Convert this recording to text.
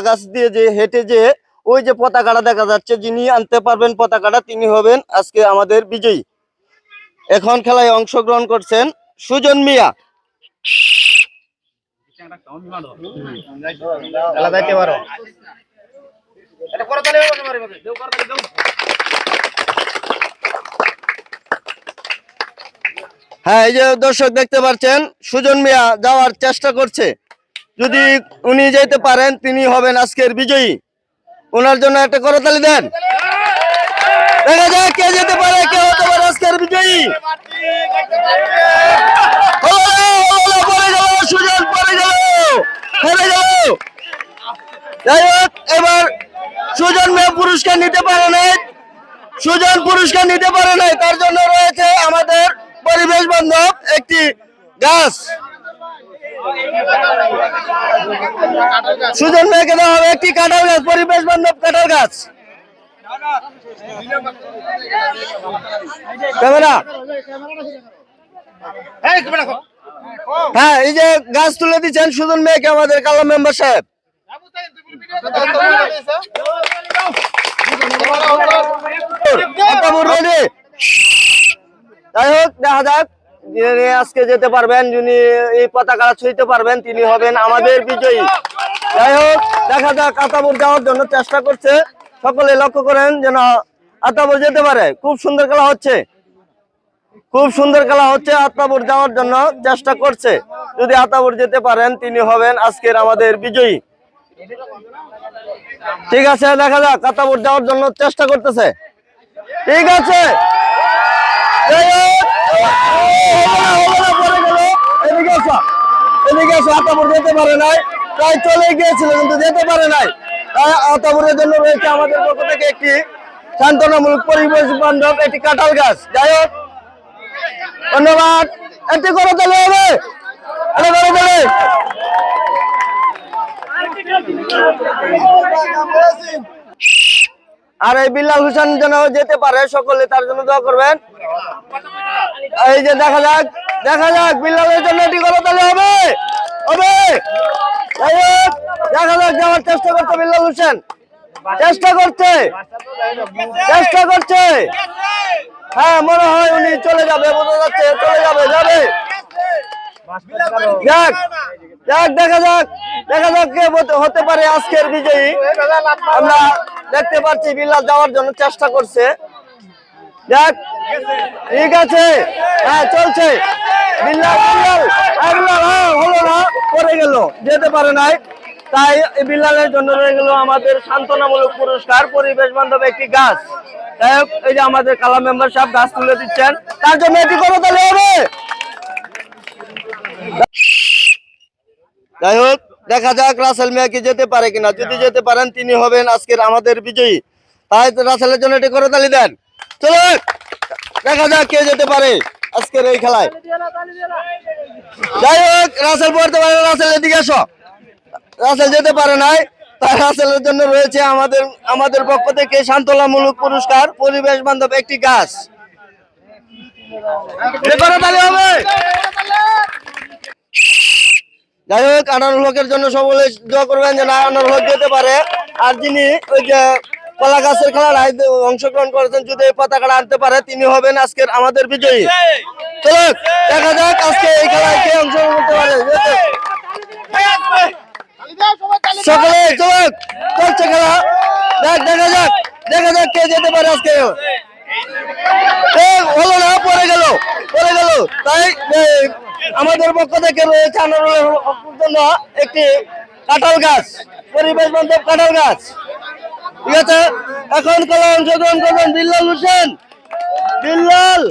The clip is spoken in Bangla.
কলা গাছ দিয়ে যে হেঁটে যে ওই যে পতাকাটা দেখা যাচ্ছে, যিনি আনতে পারবেন পতাকাটা, তিনি হবেন আজকে আমাদের বিজয়ী। এখন খেলায় অংশগ্রহণ করছেন সুজন মিয়া। হ্যাঁ এই যে দর্শক দেখতে পাচ্ছেন, সুজন মিয়া যাওয়ার চেষ্টা করছে। যদি উনি যেতে পারেন, তিনি হবেন আজকের বিজয়ী। ওনার জন্য একটা করতালি দেন। দেখা যাক কে যেতে পারে, কে হতে পারে আজকের বিজয়ী। গেল। যাই হোক, এবার পুরস্কার নিতে পারে সুজন পুরস্কার নিতে পারে তার জন্য রয়েছে আমাদের পরিবেশ বান্ধব একটি গাছ। সুজন মেয়েকে দেওয়া হবে একটি কাঁঠাল গাছ পরিবেশ বান্ধব কাঁঠাল গাছ। ক্যামেরা। হ্যাঁ এই যে গাছ তুলে দিচ্ছেন সুজন মেয়েকে আমাদের কালাম মেম্বার সাহেব। আতাবুর যাই হোক দেখা যাক। যিনি আজকে যেতে পারবেন, যিনি এই পতাকা ছুঁইতে পারবেন, তিনি হবেন আমাদের বিজয়ী। যাই হোক, দেখা যাক আতাবুর যাওয়ার জন্য চেষ্টা করছে। সকলে লক্ষ্য করেন যেন আতাবুর যেতে পারে। খুব সুন্দর খেলা হচ্ছে। খুব সুন্দর খেলা হচ্ছে আতাবুর যাওয়ার জন্য চেষ্টা করছে। যদি আতাবুর যেতে পারেন, তিনি হবেন আজকের আমাদের বিজয়ী। ঠিক আছে, দেখা যাক আতাবুর যাওয়ার জন্য চেষ্টা করতেছে। ঠিক আছে এই হোক। হলো না, হলো না, পড়ে গেল। এদিকে এসো। এদিকে এসো, আতাবুর যেতে পারে নাই, প্রায় চলে গিয়েছিল কিন্তু যেতে পারে নাই। তাই জন্য রয়েছে আমাদের পক্ষ থেকে একটি সান্ত্বনামূলক পরিবেশ বান্ধব, একটি কাঁঠাল গাছ। যাই হোক, ধন্যবাদ। একটি করে তাহলে হবে আর এই বিল্লাল হোসেন যেন যেতে পারে, সকলে তার জন্য দোয়া করবেন। এই যে দেখা যাক দেখা যাক বিল্লালের জন্য এটি করে তাহলে হবে যাই হোক, দেখা যাক করছে বিল্লাল হোসেন। চেষ্টা করছে। চেষ্টা করছে। হ্যাঁ মনে হয় উনি চলে যাবে, বোঝা যাচ্ছে, চলে যাবে যাবে। যাক যাক, দেখা যাক দেখা যাক হতে- পারে আজকের বিজয়ী। আমরা দেখতে পাচ্ছি বিল্লাল যাওয়ার জন্য চেষ্টা করছে। যাক, ঠিক আছে। হ্যাঁ চলছে। বিল্লাল বিল্লাল হ্যাঁ হলো না, পড়ে গেল, যেতে পারে নাই। তাই এই বিল্লালের জন্য রয়ে গেল আমাদের সান্ত্বনামূলক পুরস্কার, পরিবেশ বান্ধব একটি গাছ। হোক, এই যে আমাদের কালা মেম্বার সাহেব গাছ তুলে দিচ্ছেন। তার জন্য এটি করে তাহলে হবে যাই হোক, দেখা যাক রাসেল মিয়া যেতে পারে কিনা। যদি যেতে পারেন, তিনি হবেন আজকের আমাদের বিজয়ী। তাই রাসেলের জন্য এটি করে তালি দেন চলো দেখা যাক কে যেতে পারে আজকের এই খেলায়। যাই হোক, রাসেল পড়তে পারে রাসেল এদিকে এসো। রাসেল যেতে পারে নাই, তাই রাসেলের জন্য রয়েছে আমাদের আমাদের পক্ষ থেকে সান্ত্বনামূলক পুরস্কার, পরিবেশ বান্ধব একটি গাছ। যাই হোক, আনারুল হকের জন্য সকলে দোয়া করবেন যেন আনারুল হক যেতে পারে। আর যিনি ওই যে কলা গাছের খেলায় অংশগ্রহণ করেছেন, যদি এই পতাকাটা আনতে পারে, তিনি হবেন আজকের আমাদের বিজয়ী। চলো দেখা যাক আজকে এই খেলায় কে অংশগ্রহণ করতে পারে। সকলে চলো চলছে খেলা। দেখ দেখা যাক দেখা যাক কে যেতে পারে আজকে। হলো না পড়ে গেল পড়ে গেল। তাই আমাদের পক্ষ থেকে রয়েছে আনারুলের জন্য একটি কাঁঠাল গাছ পরিবেশ বান্ধব কাঁঠাল গাছ। ঠিক আছে? এখন কলা অংশগ্রহণ করবেন বিল্লাল হোসেন। বিল্লাল!